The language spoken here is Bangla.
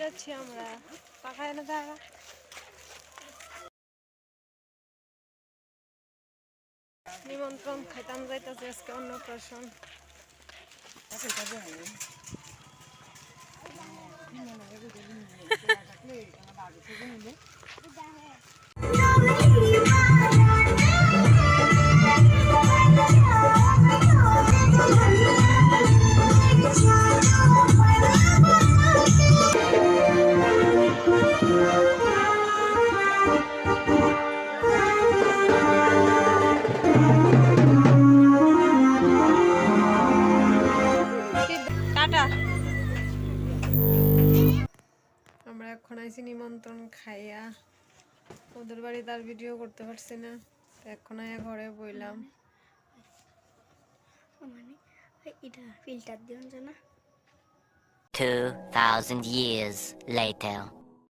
যাচ্ছি আমরা। পাখায় না দাঁড়া। নিমন্ত্রণ খাইতাম যাইতেছে আজকে অন্য প্রশ্ন আমরা এখন আইছি নিমন্ত্রণ খাইয়া। ওদের বাড়ি তার ভিডিও করতে পারছি না তো এখন আয়া ঘরে বইলাম। মানে এটা ফিল্টার দিও না। 2,000 years later.